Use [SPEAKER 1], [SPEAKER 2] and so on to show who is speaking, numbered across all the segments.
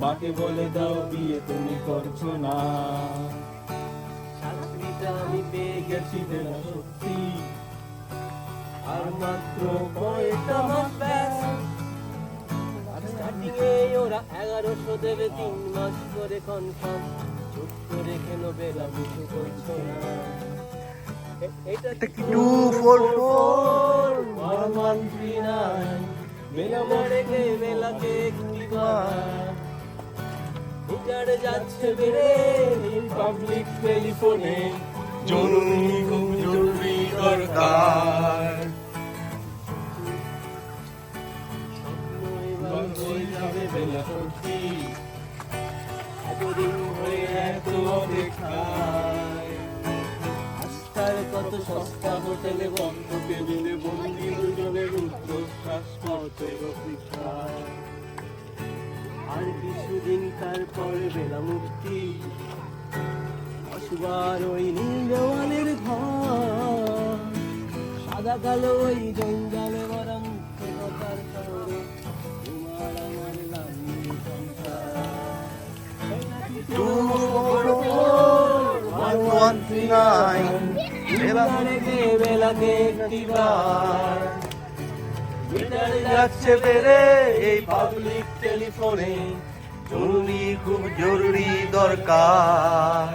[SPEAKER 1] মাকে বলে দাও বিয়ে তুমি করছ না।
[SPEAKER 2] আমি পেয়ে গেছি
[SPEAKER 1] সত্যি।
[SPEAKER 2] আর মাত্র কয়টা মাস ব্যাস। ওরা এগারোশো দেবে তিন মাস করে কনফার্ম চুপ করে কেন বেলা কিছু করছ না? এটা
[SPEAKER 3] কি two four four
[SPEAKER 1] one one three nine
[SPEAKER 2] Bela মরে গে বেলাকে একটি বার। মিটার যাচ্ছে বেড়ে।
[SPEAKER 1] পাবলিক টেলিফোনে
[SPEAKER 3] জরুরি খুব জরুরি দরকার।
[SPEAKER 2] কত সস্তা হোটেলে বন্ধ
[SPEAKER 1] টেবিলে বন্দি দুজনের রুদ্রশ্বাস পথে অপেক্ষায়।
[SPEAKER 2] আর কিছুদিন তার তারপর বেলা মুক্তি? অসুবার ওই নীল দেওয়ালের ঘর সাদা কালো ওই জঞ্জালে ভরা মুখে কথার শহরে তোমার আমার সংসার। বেলাকে একটিবার
[SPEAKER 3] যাচ্ছে বেড়ে এই পাবলিক টেলিফোনে জরুরি খুব জরুরি দরকার।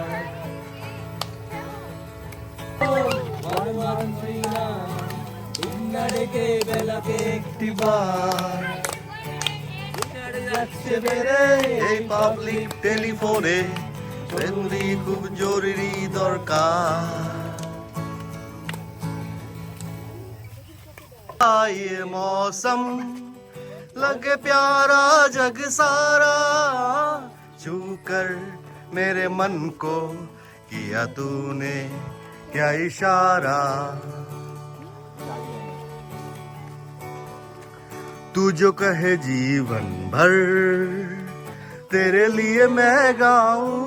[SPEAKER 2] ডেকে বেলাকে
[SPEAKER 3] একটিবার যাচ্ছে বেড়ে এই পাবলিক টেলিফোনে জরুরি খুব জরুরি দরকার। ये मौसम, लगे प्यारा जग सारा। छू कर मेरे मन को किया तूने क्या इशारा? तू जो कहे जीवन भर, तेरे लिए मैं गाऊं,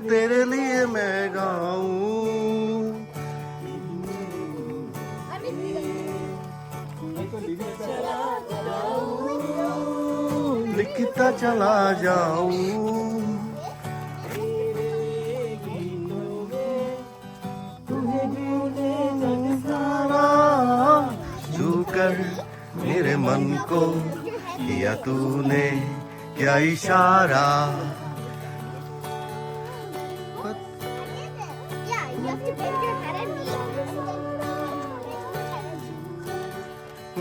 [SPEAKER 3] तेरे लिए मैं गाऊं। लिखता चला जाऊँ। छूकर मेरे मन को किया तूने क्या इशारा?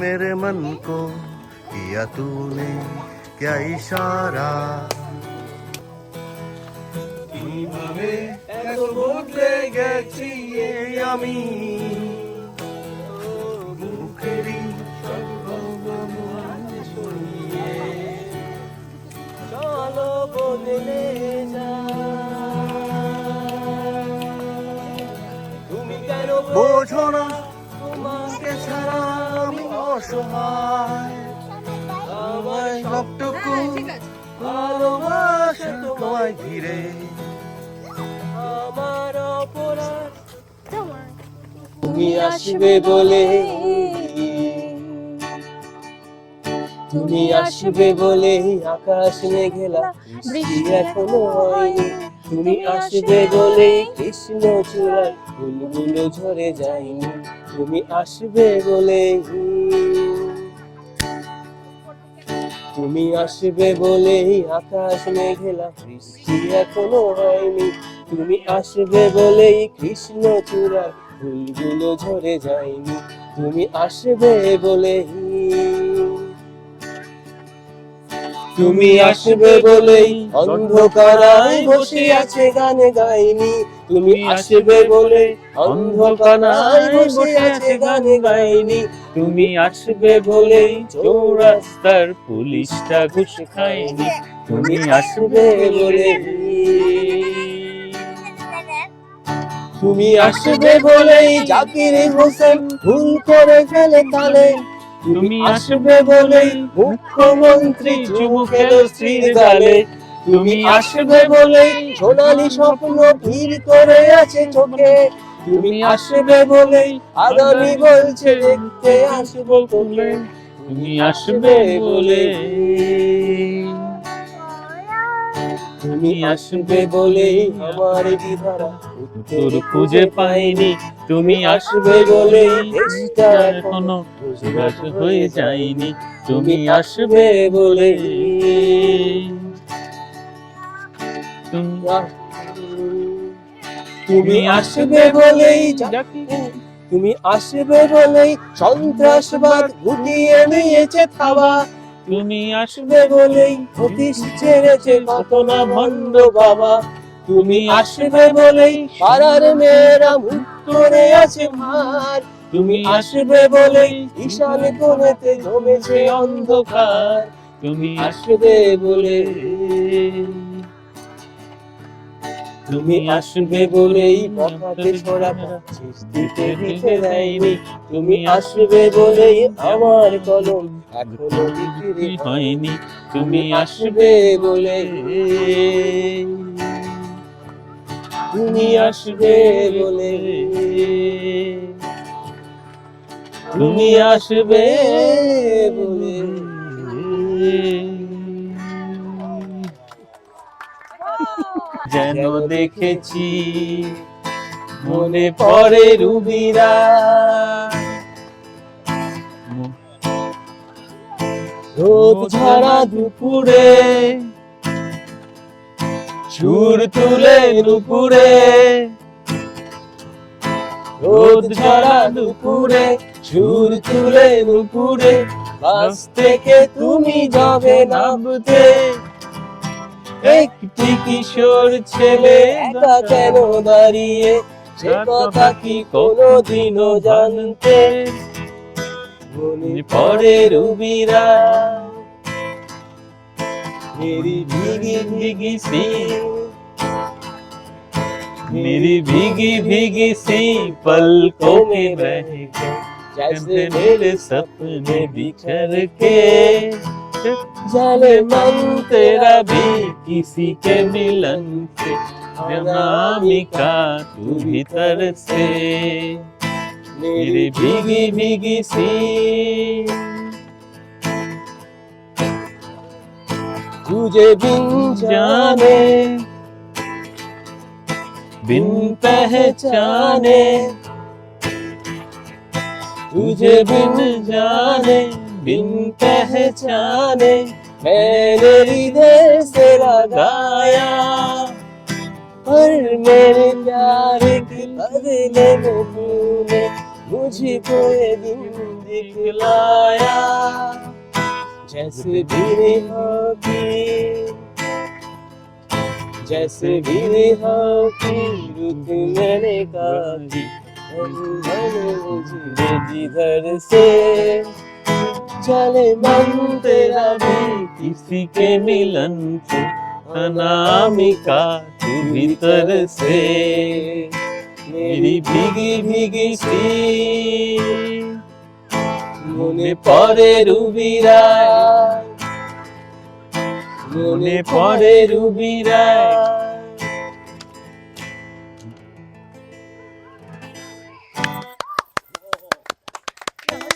[SPEAKER 3] मेरे मन को किया तूने क्या इशारा কিভাবে এত বদলে গেছি এ আমি মুখেরই ভালোবাসা তোমায় ঘিরে
[SPEAKER 2] আমার অপরাধ। তুমি আসবে বলে। তুমি আসবে বলে আকাশ মেঘেলা বৃষ্টি এখনও হয়নি। তুমি আসবে বলে। কৃষ্ণ চূড়ায় ফুলগুলো ঝরে যায়নি। তুমি আসবে বলে। তুমি আসবে বলে আকাশ মেঘেলা, বৃষ্টি এখনও হয়নি। তুমি আসবে বলেই কৃষ্ণ চূড়ায়, ফুলগুলো ঝরে যায়নি। তুমি আসবে বলে তুমি আসবে বলেই অন্ধকারায় বসে আছে গানে গাইনি। তুমি আসবে বলে অন্ধকারায় বসে আছে গানে গাইনি। তুমি আসবে বলেই চৌরাস্তার পুলিশটা ঘুষ খায়নি। তুমি আসবে বলে তুমি আসবে বলেই জাকির হোসেন ভুল করে ফেলে তালে। তুমি আসবে বলেই মুখ্যমন্ত্রী চুমু খেলো স্ত্রীর গালে। তুমি আসবে বলেই সোনালি স্বপ্ন ভিড় করে আছে চোখে। তুমি আসবে বলেই আগামী বলছে দেখতে আসব তোকে তুমি আসবে বলে। তুমি আসবে বলেই আমার বিধারা
[SPEAKER 4] তোর খুঁজে পাইনি। তুমি আসবে দেশটা এখনও হয়ে যায়নি। তুমি আসবে বলে। তুমি
[SPEAKER 2] আসবে বলেই তুমি আসবে বলেই সন্ত্রাসবাদ গুটিয়ে নিয়েছে থাবা
[SPEAKER 4] তুমি আসবে
[SPEAKER 2] বলেই অতীশ ছেড়েছে কত ভণ্ড বাবা। তুমি আসবে বলেই পাড়ার মেয়েরা করে আছে মার। তুমি আসবে বলেই ঈশান কোণেতে জমেছে অন্ধকার।
[SPEAKER 4] তুমি
[SPEAKER 2] আসবে বলে তুমি আসবে বলেই পথে ছড়া দিতে দিতে দেয়নি। তুমি আসবে বলেই আমার কলম এখনও বিক্রি
[SPEAKER 4] হয়নি।
[SPEAKER 2] তুমি আসবে বলে তুমি আসবে বলে তুমি আসবে বলে
[SPEAKER 4] যেন দেখেছি
[SPEAKER 2] মনে পড়ে রুবিরা। রোদ ঝরা দুপুরে সুর তুলে দুপুরে রোদ ঝরা দুপুরে সুর তুলে দুপুরে বাস থেকে তুমি যাবে নামতে। একটি কিশোর ছেলে একা কেন দাঁড়িয়ে সে কথা কি কোনোদিনও জানতে মনে পড়ে রুবিরা মেরি ভিগি ভিগি সি
[SPEAKER 4] मेरी भीगी भीगी सी पलकों में बह गए
[SPEAKER 2] जैसे
[SPEAKER 4] मेरे सपने बिखर के
[SPEAKER 2] जाने मन तेरा भी
[SPEAKER 4] किसी के मिलन से। अनामिका, तू भीतर से।
[SPEAKER 2] मेरी भीगी भीगी सी। तुझे बिन जाने,
[SPEAKER 4] बिन
[SPEAKER 2] पहचाने। तुझे बिन जाने। बिन पहचाने मैंने हृदय से लगाया। और मेरे प्यार के बदले तूने मुझको ये दिन दिखलाया। जैसे भी की जैसे भी की रुत मैंने काटी मुझे जिधर से चले मन तेरा भी
[SPEAKER 4] किसी के मिलन से अनामिका तू भीतर से
[SPEAKER 2] मेरी भीगी भीगी सी মনে পড়ে রুবিরা মনে পড়ে রুবিরা